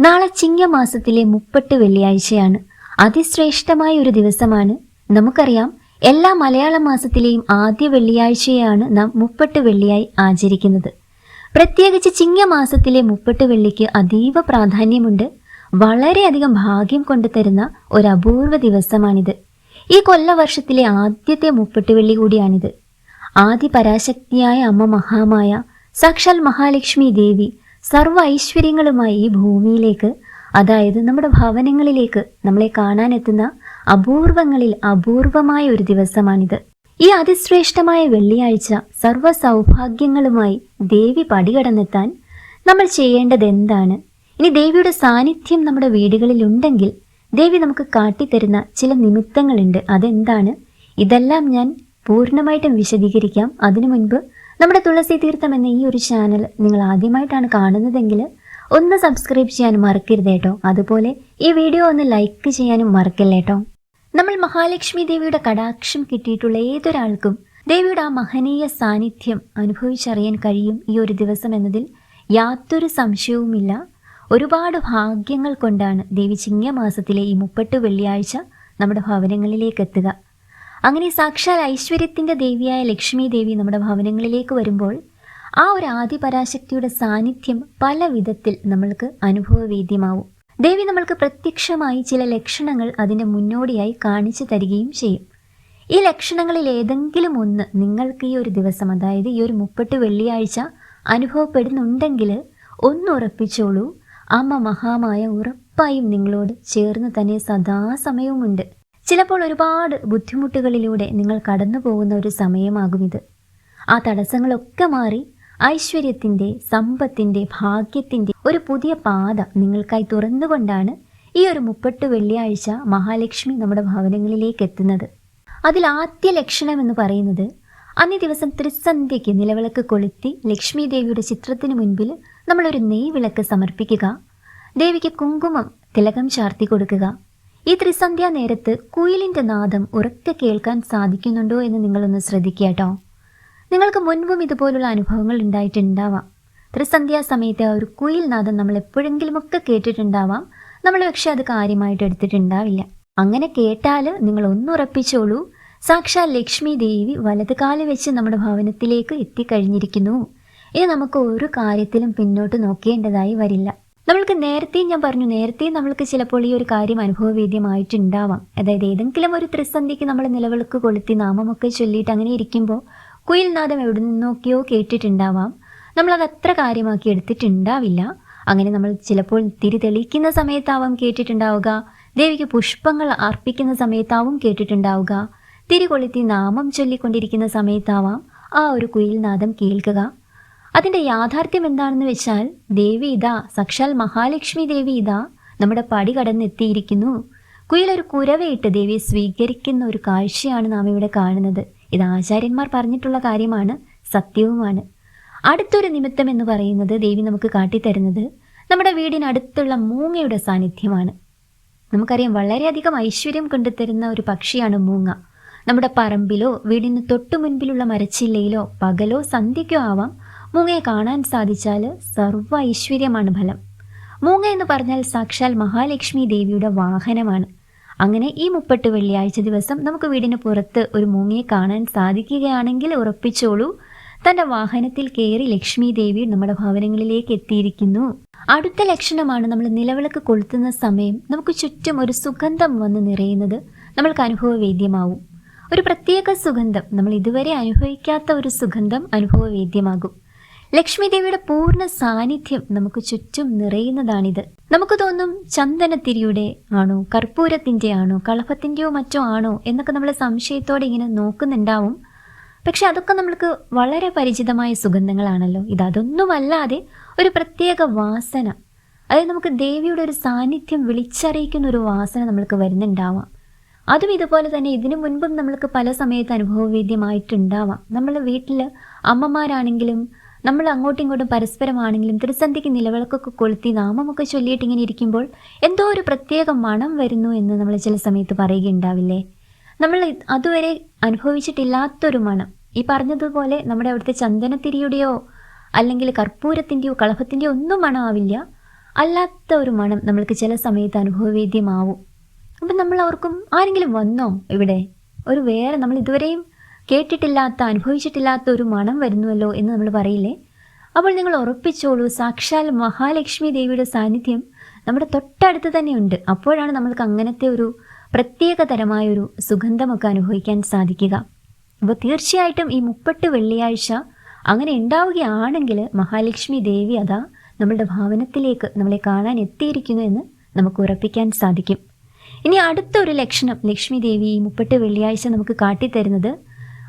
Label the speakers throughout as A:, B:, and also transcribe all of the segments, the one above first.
A: നാളെ ചിങ്ങമാസത്തിലെ മുപ്പട്ട് വെള്ളിയാഴ്ചയാണ്. അതിശ്രേഷ്ഠമായ ഒരു ദിവസമാണ്. നമുക്കറിയാം എല്ലാ മലയാള മാസത്തിലെയും ആദ്യ വെള്ളിയാഴ്ചയാണ് നാം മുപ്പട്ട് വെള്ളിയായി ആചരിക്കുന്നത്. പ്രത്യേകിച്ച് ചിങ്ങമാസത്തിലെ മുപ്പട്ട് വെള്ളിക്ക് അതീവ പ്രാധാന്യമുണ്ട്. വളരെയധികം ഭാഗ്യം കൊണ്ടുതരുന്ന ഒരു അപൂർവ ദിവസമാണിത്. ഈ കൊല്ലവർഷത്തിലെ ആദ്യത്തെ മുപ്പട്ട് വെള്ളി കൂടിയാണിത്. ആദി പരാശക്തിയായ അമ്മ മഹാമായ സാക്ഷാൽ മഹാലക്ഷ്മി ദേവി സർവ ഐശ്വര്യങ്ങളുമായി ഈ ഭൂമിയിലേക്ക് അതായത് നമ്മുടെ ഭവനങ്ങളിലേക്ക് നമ്മളെ കാണാനെത്തുന്ന അപൂർവങ്ങളിൽ അപൂർവമായ ഒരു ദിവസമാണിത്. ഈ അതിശ്രേഷ്ഠമായ വെള്ളിയാഴ്ച സർവ സൗഭാഗ്യങ്ങളുമായി ദേവി പടികടന്നെത്താൻ നമ്മൾ ചെയ്യേണ്ടത് എന്താണ് ഇനി ദേവിയുടെ സാന്നിധ്യം നമ്മുടെ വീടുകളിൽ ഉണ്ടെങ്കിൽ ദേവി നമുക്ക് കാട്ടിത്തരുന്ന ചില നിമിത്തങ്ങളുണ്ട്. അതെന്താണ്? ഇതെല്ലാം ഞാൻ പൂർണമായിട്ടും വിശദീകരിക്കാം. അതിനു മുൻപ് നമ്മുടെ തുളസി തീർത്ഥം എന്ന ഈ ഒരു ചാനൽ നിങ്ങൾ ആദ്യമായിട്ടാണ് കാണുന്നതെങ്കിൽ ഒന്ന് സബ്സ്ക്രൈബ് ചെയ്യാനും മറക്കരുത് കേട്ടോ. അതുപോലെ ഈ വീഡിയോ ഒന്ന് ലൈക്ക് ചെയ്യാനും മറക്കല്ലേ കേട്ടോ. നമ്മൾ മഹാലക്ഷ്മി ദേവിയുടെ കടാക്ഷം കിട്ടിയിട്ടുള്ള ഏതൊരാൾക്കും ദേവിയുടെ ആ മഹനീയ സാന്നിധ്യം അനുഭവിച്ചറിയാൻ കഴിയും ഈ ഒരു ദിവസം എന്നതിൽ യാതൊരു സംശയവുമില്ല. ഒരുപാട് ഭാഗ്യങ്ങൾ കൊണ്ടാണ് ദേവി ചിങ്ങമാസത്തിലെ ഈ മുപ്പട്ട് വെള്ളിയാഴ്ച നമ്മുടെ ഭവനങ്ങളിലേക്ക് എത്തുക. അങ്ങനെ സാക്ഷാൽ ഐശ്വര്യത്തിന്റെ ദേവിയായ ലക്ഷ്മി ദേവി നമ്മുടെ ഭവനങ്ങളിലേക്ക് വരുമ്പോൾ ആ ഒരു ആദിപരാശക്തിയുടെ സാന്നിധ്യം പല വിധത്തിൽ നമ്മൾക്ക് അനുഭവവേദ്യമാവും. ദേവി നമ്മൾക്ക് പ്രത്യക്ഷമായി ചില ലക്ഷണങ്ങൾ അതിന്റെ മുന്നോടിയായി കാണിച്ചു തരികയും ചെയ്യും. ഈ ലക്ഷണങ്ങളിൽ ഏതെങ്കിലും ഒന്ന് നിങ്ങൾക്ക് ഈ ഒരു ദിവസം അതായത് ഈ ഒരു മുപ്പട്ട് വെള്ളിയാഴ്ച അനുഭവപ്പെടുന്നുണ്ടെങ്കിൽ ഒന്ന് ഉറപ്പിച്ചോളൂ. അമ്മ മഹാമായ ഉറപ്പായും നിങ്ങളോട് ചേർന്ന് തന്നെ സദാസമയവുമുണ്ട്. ചിലപ്പോൾ ഒരുപാട് ബുദ്ധിമുട്ടുകളിലൂടെ നിങ്ങൾ കടന്നു പോകുന്ന ഒരു സമയമാകും ഇത്. ആ തടസ്സങ്ങളൊക്കെ മാറി ഐശ്വര്യത്തിന്റെ സമ്പത്തിന്റെ ഭാഗ്യത്തിന്റെ ഒരു പുതിയ പാത നിങ്ങൾക്കായി തുറന്നുകൊണ്ടാണ് ഈ ഒരു മുപ്പട്ട് വെള്ളിയാഴ്ച മഹാലക്ഷ്മി നമ്മുടെ ഭവനങ്ങളിലേക്ക് എത്തുന്നത്. അതിൽ ആദ്യ ലക്ഷണം എന്ന് പറയുന്നത് അന്നേ ദിവസം ത്രിസന്ധ്യയ്ക്ക് നിലവിളക്ക് കൊളുത്തി ലക്ഷ്മി ദേവിയുടെ ചിത്രത്തിന് മുൻപിൽ നമ്മളൊരു നെയ്വിളക്ക് സമർപ്പിക്കുക ദേവിക്ക് കുങ്കുമം തിലകം ചാർത്തി കൊടുക്കുക ഈ ത്രിസന്ധ്യ നേരത്ത് കുയിലിന്റെ നാദം ഉറക്കെ കേൾക്കാൻ സാധിക്കുന്നുണ്ടോ എന്ന് നിങ്ങളൊന്ന് ശ്രദ്ധിക്കുക കേട്ടോ നിങ്ങൾക്ക് മുൻപും ഇതുപോലുള്ള അനുഭവങ്ങൾ ഉണ്ടായിട്ടുണ്ടാവാം. ത്രിസന്ധ്യാ സമയത്തെ ആ ഒരു കുയിൽ നാദം നമ്മൾ എപ്പോഴെങ്കിലുമൊക്കെ കേട്ടിട്ടുണ്ടാവാം. നമ്മൾ പക്ഷെ അത് കാര്യമായിട്ട് എടുത്തിട്ടുണ്ടാവില്ല. അങ്ങനെ കേട്ടാൽ നിങ്ങൾ ഒന്നുറപ്പിച്ചോളൂ സാക്ഷാൽ ലക്ഷ്മി ദേവി വലത് കാലം വെച്ച് നമ്മുടെ ഭവനത്തിലേക്ക് എത്തിക്കഴിഞ്ഞിരിക്കുന്നു. ഇനി നമുക്ക് ഒരു കാര്യത്തിലും പിന്നോട്ട് നോക്കേണ്ടതായി വരില്ല. നമ്മൾക്ക് നേരത്തെയും ഞാൻ പറഞ്ഞു നേരത്തെയും നമ്മൾക്ക് ചിലപ്പോൾ ഈ ഒരു കാര്യം അനുഭവവേദ്യമായിട്ടുണ്ടാവാം. അതായത് ഏതെങ്കിലും ഒരു ത്രിസന്ധിക്ക് നമ്മൾ നിലവിളക്ക് കൊളുത്തി നാമമൊക്കെ ചൊല്ലിയിട്ട് അങ്ങനെ ഇരിക്കുമ്പോൾ കുയിൽ നാദം എവിടെ നിന്നൊക്കെയോ കേട്ടിട്ടുണ്ടാവാം. നമ്മളത് അത്ര കാര്യമാക്കി എടുത്തിട്ടുണ്ടാവില്ല. അങ്ങനെ നമ്മൾ ചിലപ്പോൾ തിരി തെളിയിക്കുന്ന സമയത്താവാം കേട്ടിട്ടുണ്ടാവുക. ദേവിക്ക് പുഷ്പങ്ങൾ അർപ്പിക്കുന്ന സമയത്താവും കേട്ടിട്ടുണ്ടാവുക. തിരി കൊളുത്തി നാമം ചൊല്ലിക്കൊണ്ടിരിക്കുന്ന സമയത്താവാം ആ ഒരു കുയിൽ നാദം കേൾക്കുക. അതിന്റെ യാഥാർത്ഥ്യം എന്താണെന്ന് വെച്ചാൽ ദേവി ഇതാ സാക്ഷാൽ മഹാലക്ഷ്മി ദേവി ഇതാ നമ്മുടെ പടി കടന്നെത്തിയിരിക്കുന്നു. കുയിലൊരു കുരവയിട്ട് ദേവിയെ സ്വീകരിക്കുന്ന ഒരു കാഴ്ചയാണ് നാം ഇവിടെ കാണുന്നത്. ഇത് ആചാര്യന്മാർ പറഞ്ഞിട്ടുള്ള കാര്യമാണ് സത്യവുമാണ്. അടുത്തൊരു നിമിത്തം എന്ന് പറയുന്നത് ദേവി നമുക്ക് കാട്ടിത്തരുന്നത് നമ്മുടെ വീടിനടുത്തുള്ള മൂങ്ങയുടെ സാന്നിധ്യമാണ്. നമുക്കറിയാം വളരെയധികം ഐശ്വര്യം കൊണ്ടുതരുന്ന ഒരു പക്ഷിയാണ് മൂങ്ങ. നമ്മുടെ പറമ്പിലോ വീടിന് തൊട്ടു മുൻപിലുള്ള മരച്ചില്ലയിലോ പകലോ സന്ധ്യയ്ക്കോ ആവാം മൂങ്ങയെ കാണാൻ സാധിച്ചാൽ സർവ ഐശ്വര്യമാണ് ഫലം. മൂങ്ങ എന്ന് പറഞ്ഞാൽ സാക്ഷാൽ മഹാലക്ഷ്മി ദേവിയുടെ വാഹനമാണ്. അങ്ങനെ ഈ മുപ്പട്ട് വെള്ളിയാഴ്ച ദിവസം നമുക്ക് വീടിന് പുറത്ത് ഒരു മൂങ്ങയെ കാണാൻ സാധിക്കുകയാണെങ്കിൽ ഉറപ്പിച്ചോളൂ തന്റെ വാഹനത്തിൽ കയറി ലക്ഷ്മി ദേവി നമ്മുടെ ഭവനങ്ങളിലേക്ക് എത്തിയിരിക്കുന്നു. അടുത്ത ലക്ഷണമാണ് നമ്മൾ നിലവിളക്ക് കൊളുത്തുന്ന സമയം നമുക്ക് ചുറ്റും ഒരു സുഗന്ധം വന്ന് നിറയുന്നത് നമ്മൾക്ക് അനുഭവവേദ്യമാവും. ഒരു പ്രത്യേക സുഗന്ധം നമ്മൾ ഇതുവരെ അനുഭവിക്കാത്ത ഒരു സുഗന്ധം അനുഭവവേദ്യമാകും. ലക്ഷ്മി ദേവിയുടെ പൂർണ സാന്നിധ്യം നമുക്ക് ചുറ്റും നിറയുന്നതാണിത്. നമുക്ക് തോന്നും ചന്ദനത്തിരിയുടെ ആണോ കർപ്പൂരത്തിന്റെ ആണോ കളഭത്തിന്റെയോ മറ്റോ ആണോ എന്നൊക്കെ നമ്മൾ സംശയത്തോടെ ഇങ്ങനെ നോക്കുന്നുണ്ടാവും. പക്ഷെ അതൊക്കെ നമ്മൾക്ക് വളരെ പരിചിതമായ സുഗന്ധങ്ങളാണല്ലോ. ഇത് അതൊന്നുമല്ലാതെ ഒരു പ്രത്യേക വാസന. അതായത് നമുക്ക് ദേവിയുടെ ഒരു സാന്നിധ്യം വിളിച്ചറിയിക്കുന്ന ഒരു വാസന നമ്മൾക്ക് വരുന്നുണ്ടാവാം. അതും ഇതുപോലെ തന്നെ ഇതിനു മുൻപും നമ്മൾക്ക് പല സമയത്ത് അനുഭവവേദ്യമായിട്ടുണ്ടാവാം. നമ്മൾ വീട്ടിൽ അമ്മമാരാണെങ്കിലും നമ്മൾ അങ്ങോട്ടും ഇങ്ങോട്ടും പരസ്പരമാണെങ്കിലും തിരുസന്ധിക്ക് നിലവിളക്കൊക്കെ കൊളുത്തി നാമമൊക്കെ ചൊല്ലിയിട്ട് ഇങ്ങനെ ഇരിക്കുമ്പോൾ എന്തോ ഒരു പ്രത്യേക മണം വരുന്നു എന്ന് നമ്മൾ ചില സമയത്ത് പറയുകയുണ്ടാവില്ലേ? നമ്മൾ അതുവരെ അനുഭവിച്ചിട്ടില്ലാത്തൊരു മണം. ഈ പറഞ്ഞതുപോലെ നമ്മുടെ അവിടുത്തെ ചന്ദനത്തിരിയുടെയോ അല്ലെങ്കിൽ കർപ്പൂരത്തിന്റെയോ കളഭത്തിന്റെയോ ഒന്നും മണമാവില്ല. അല്ലാത്ത ഒരു മണം നമ്മൾക്ക് ചില സമയത്ത് അനുഭവവേദ്യമാവും. അപ്പം നമ്മൾ അവർക്കും ആരെങ്കിലും വന്നോ ഇവിടെ? ഒരു വേറെ നമ്മൾ ഇതുവരെയും കേട്ടിട്ടില്ലാത്ത അനുഭവിച്ചിട്ടില്ലാത്ത ഒരു മണം വരുന്നുവല്ലോ എന്ന് നമ്മൾ പറയില്ലേ? അപ്പോൾ നിങ്ങൾ ഉറപ്പിച്ചോളൂ സാക്ഷാൽ മഹാലക്ഷ്മി ദേവിയുടെ സാന്നിധ്യം നമ്മുടെ തൊട്ടടുത്ത് തന്നെയുണ്ട്. അപ്പോഴാണ് നമ്മൾക്ക് അങ്ങനത്തെ ഒരു പ്രത്യേക തരമായൊരു സുഗന്ധമൊക്കെ അനുഭവിക്കാൻ സാധിക്കുക. അപ്പോൾ തീർച്ചയായിട്ടും ഈ മുപ്പട്ട് വെള്ളിയാഴ്ച അങ്ങനെ ഉണ്ടാവുകയാണെങ്കിൽ മഹാലക്ഷ്മി ദേവി അതാ നമ്മളുടെ ഭാവനത്തിലേക്ക് നമ്മളെ കാണാൻ എത്തിയിരിക്കുന്നു എന്ന് നമുക്ക് ഉറപ്പിക്കാൻ സാധിക്കും. ഇനി അടുത്തൊരു ലക്ഷണം ലക്ഷ്മി ദേവി ഈ മുപ്പട്ട് വെള്ളിയാഴ്ച നമുക്ക് കാട്ടിത്തരുന്നത്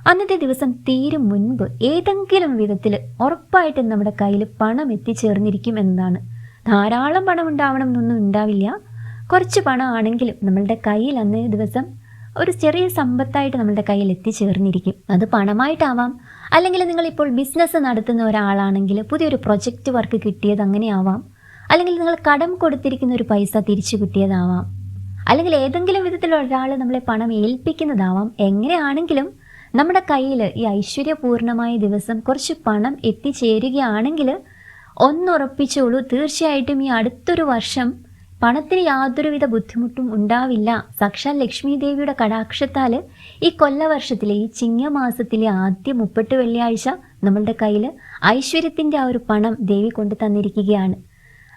A: അന്നത്തെ ദിവസം തീരും മുൻപ് ഏതെങ്കിലും വിധത്തിൽ ഉറപ്പായിട്ടും നമ്മുടെ കയ്യിൽ പണം എത്തിച്ചേർന്നിരിക്കും എന്നതാണ്. ധാരാളം പണം ഉണ്ടാവണം എന്നൊന്നും ഉണ്ടാവില്ല. കുറച്ച് പണം ആണെങ്കിലും നമ്മളുടെ കയ്യിൽ അന്നേ ദിവസം ഒരു ചെറിയ സമ്പത്തായിട്ട് നമ്മളുടെ കയ്യിൽ എത്തിച്ചേർന്നിരിക്കും. അത് പണമായിട്ടാവാം. അല്ലെങ്കിൽ നിങ്ങളിപ്പോൾ ബിസിനസ് നടത്തുന്ന ഒരാളാണെങ്കിൽ പുതിയൊരു പ്രൊജക്റ്റ് വർക്ക് കിട്ടിയത് അങ്ങനെയാവാം. അല്ലെങ്കിൽ നിങ്ങൾ കടം കൊടുത്തിരിക്കുന്ന ഒരു പൈസ തിരിച്ചു കിട്ടിയതാവാം. അല്ലെങ്കിൽ ഏതെങ്കിലും വിധത്തിൽ ഒരാൾ നമ്മളെ പണം ഏൽപ്പിക്കുന്നതാവാം. എങ്ങനെയാണെങ്കിലും നമ്മുടെ കയ്യിൽ ഈ ഐശ്വര്യപൂർണമായ ദിവസം കുറച്ച് പണം എത്തിച്ചേരുകയാണെങ്കിൽ ഒന്നുറപ്പിച്ചോളൂ. തീർച്ചയായിട്ടും ഈ അടുത്തൊരു വർഷം പണത്തിന് യാതൊരുവിധ ബുദ്ധിമുട്ടും ഉണ്ടാവില്ല. സാക്ഷാൽ ലക്ഷ്മി ദേവിയുടെ കടാക്ഷത്താൽ ഈ കൊല്ലവർഷത്തിലെ ഈ ചിങ്ങമാസത്തിലെ ആദ്യ മുപ്പട്ട് വെള്ളിയാഴ്ച നമ്മളുടെ കയ്യിൽ ഐശ്വര്യത്തിന്റെ ആ ഒരു പണം ദേവി കൊണ്ടു തന്നിരിക്കുകയാണ്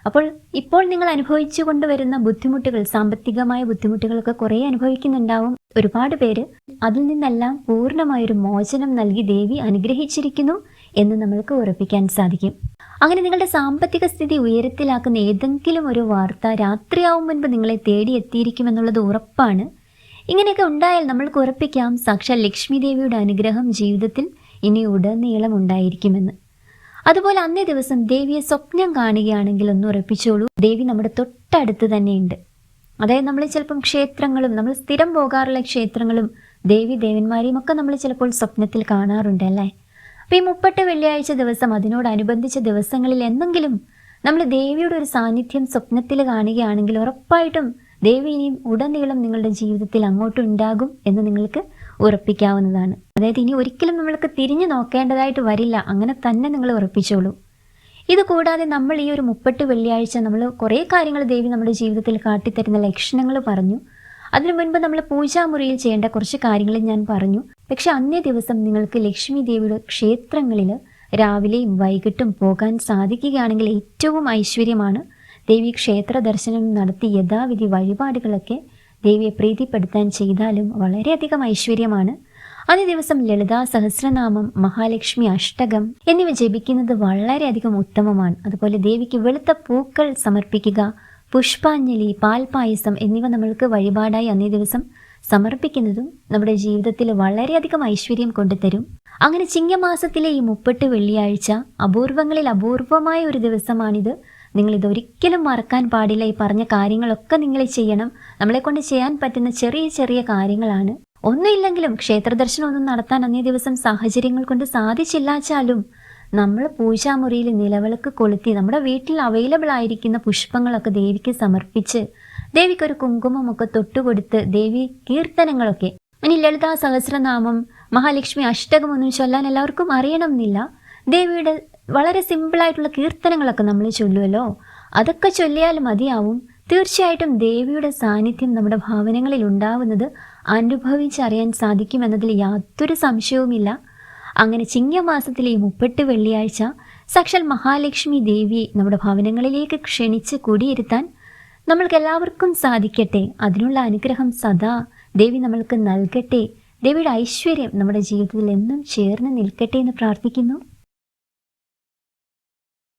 A: അപ്പോൾ ഇപ്പോൾ നിങ്ങൾ അനുഭവിച്ചു കൊണ്ടുവരുന്ന ബുദ്ധിമുട്ടുകൾ സാമ്പത്തികമായ ബുദ്ധിമുട്ടുകളൊക്കെ കുറേ അനുഭവിക്കുന്നുണ്ടാവും. ഒരുപാട് പേര് അതിൽ നിന്നെല്ലാം പൂർണമായൊരു മോചനം നൽകി ദേവി അനുഗ്രഹിച്ചിരിക്കുന്നു എന്ന് നമ്മൾക്ക് ഉറപ്പിക്കാൻ സാധിക്കും. അങ്ങനെ നിങ്ങളുടെ സാമ്പത്തിക സ്ഥിതി ഉയരത്തിലാക്കുന്ന ഏതെങ്കിലും ഒരു വാർത്ത രാത്രിയാവും മുൻപ് നിങ്ങളെ തേടി എത്തിയിരിക്കുമെന്നുള്ളത് ഉറപ്പാണ്. ഇങ്ങനെയൊക്കെ ഉണ്ടായാൽ നമ്മൾക്ക് ഉറപ്പിക്കാം സാക്ഷാൽ ലക്ഷ്മി ദേവിയുടെ അനുഗ്രഹം ജീവിതത്തിൽ ഇനി ഉടനീളം ഉണ്ടായിരിക്കുമെന്ന്. അതുപോലെ അന്നേ ദിവസം ദേവിയെ സ്വപ്നം കാണുകയാണെങ്കിൽ ഒന്ന് ഉറപ്പിച്ചോളൂ. ദേവി നമ്മുടെ തൊട്ടടുത്ത് തന്നെയുണ്ട്. അതായത് നമ്മൾ ചിലപ്പം ക്ഷേത്രങ്ങളും നമ്മൾ സ്ഥിരം പോകാറുള്ള ക്ഷേത്രങ്ങളും ദേവി ദേവന്മാരെയും ഒക്കെ നമ്മൾ ചിലപ്പോൾ സ്വപ്നത്തിൽ കാണാറുണ്ട് അല്ലേ? അപ്പോൾ ഈ മുപ്പട്ട് വെള്ളിയാഴ്ച ദിവസം അതിനോടനുബന്ധിച്ച ദിവസങ്ങളിൽ എന്തെങ്കിലും നമ്മൾ ദേവിയുടെ ഒരു സാന്നിധ്യം സ്വപ്നത്തിൽ കാണുകയാണെങ്കിൽ ഉറപ്പായിട്ടും ദേവി ഇനിയും ഉടനീളം നിങ്ങളുടെ ജീവിതത്തിൽ അങ്ങോട്ടുണ്ടാകും എന്ന് നിങ്ങൾക്ക് ഉറപ്പിക്കാവുന്നതാണ്. അതായത് ഇനി ഒരിക്കലും നമ്മൾക്ക് തിരിഞ്ഞു നോക്കേണ്ടതായിട്ട് വരില്ല. അങ്ങനെ തന്നെ നിങ്ങൾ ഉറപ്പിച്ചോളൂ. ഇത് കൂടാതെ നമ്മൾ ഈ ഒരു മുപ്പട്ട് വെള്ളിയാഴ്ച നമ്മൾ കുറേ കാര്യങ്ങൾ ദേവി നമ്മുടെ ജീവിതത്തിൽ കാട്ടിത്തരുന്ന ലക്ഷണങ്ങൾ പറഞ്ഞു. അതിനു മുൻപ് നമ്മൾ പൂജാമുറിയിൽ ചെയ്യേണ്ട കുറച്ച് കാര്യങ്ങൾ ഞാൻ പറഞ്ഞു. പക്ഷെ അന്നേ ദിവസം നിങ്ങൾക്ക് ലക്ഷ്മി ദേവിയുടെ ക്ഷേത്രങ്ങളിൽ രാവിലെയും വൈകിട്ടും പോകാൻ സാധിക്കുകയാണെങ്കിൽ ഏറ്റവും ഐശ്വര്യമാണ് ദേവി ക്ഷേത്ര ദർശനം നടത്തി യഥാവിധി വഴിപാടുകളൊക്കെ ദേവിയെ പ്രീതിപ്പെടുത്താൻ ചെയ്താലും വളരെയധികം ഐശ്വര്യമാണ്. അന്നേ ദിവസം ലളിതാ സഹസ്രനാമം മഹാലക്ഷ്മി അഷ്ടകം എന്നിവ ജപിക്കുന്നത് വളരെയധികം ഉത്തമമാണ്. അതുപോലെ ദേവിക്ക് വെളുത്ത പൂക്കൾ സമർപ്പിക്കുക പുഷ്പാഞ്ജലി പാൽപായസം എന്നിവ നമ്മൾക്ക് വഴിപാടായി അന്നേ ദിവസം സമർപ്പിക്കുന്നതും നമ്മുടെ ജീവിതത്തിൽ വളരെയധികം ഐശ്വര്യം കൊണ്ടുതരും. അങ്ങനെ ചിങ്ങമാസത്തിലെ ഈ മുപ്പട്ട് വെള്ളിയാഴ്ച അപൂർവങ്ങളിൽ അപൂർവമായ ഒരു ദിവസമാണിത്. നിങ്ങൾ ഇതൊരിക്കലും മറക്കാൻ പാടില്ല. ഈ പറഞ്ഞ കാര്യങ്ങളൊക്കെ നിങ്ങൾ ചെയ്യണം. നമ്മളെ കൊണ്ട് ചെയ്യാൻ പറ്റുന്ന ചെറിയ ചെറിയ കാര്യങ്ങളാണ്. ഒന്നുമില്ലെങ്കിലും ക്ഷേത്രദർശനം ഒന്നും നടത്താൻ അന്നേ ദിവസം സാഹചര്യങ്ങൾ കൊണ്ട് സാധിച്ചില്ലാച്ചാലും നമ്മൾ പൂജാമുറിയിൽ നിലവിളക്ക് കൊളുത്തി നമ്മുടെ വീട്ടിൽ അവൈലബിൾ ആയിരിക്കുന്ന പുഷ്പങ്ങളൊക്കെ ദേവിക്ക് സമർപ്പിച്ച് ദേവിക്ക് ഒരു കുങ്കുമമൊക്കെ തൊട്ടുകൊടുത്ത് ദേവി കീർത്തനങ്ങളൊക്കെ. ഇനി ലളിതാ സഹസ്രനാമം മഹാലക്ഷ്മി അഷ്ടകമൊന്നും ചൊല്ലാൻ എല്ലാവർക്കും അറിയണമെന്നില്ല. ദേവിയുടെ വളരെ സിമ്പിളായിട്ടുള്ള കീർത്തനങ്ങളൊക്കെ നമ്മൾ ചൊല്ലുമല്ലോ അതൊക്കെ ചൊല്ലിയാൽ മതിയാവും. തീർച്ചയായിട്ടും ദേവിയുടെ സാന്നിധ്യം നമ്മുടെ ഭാവനങ്ങളിൽ ഉണ്ടാവുന്നത് അനുഭവിച്ചറിയാൻ സാധിക്കുമെന്നതിൽ യാതൊരു സംശയവുമില്ല. അങ്ങനെ ചിങ്ങമാസത്തിലെ ഈ മുപ്പെട്ട് വെള്ളിയാഴ്ച സാക്ഷാൽ മഹാലക്ഷ്മി ദേവിയെ നമ്മുടെ ഭവനങ്ങളിലേക്ക് ക്ഷണിച്ച് കുടിയിരുത്താൻ നമ്മൾക്ക് എല്ലാവർക്കും സാധിക്കട്ടെ. അതിനുള്ള അനുഗ്രഹം സദാ ദേവി നമ്മൾക്ക് നൽകട്ടെ. ദേവിയുടെ ഐശ്വര്യം നമ്മുടെ ജീവിതത്തിൽ എന്നും ചേർന്ന് നിൽക്കട്ടെ എന്ന് പ്രാർത്ഥിക്കുന്നു.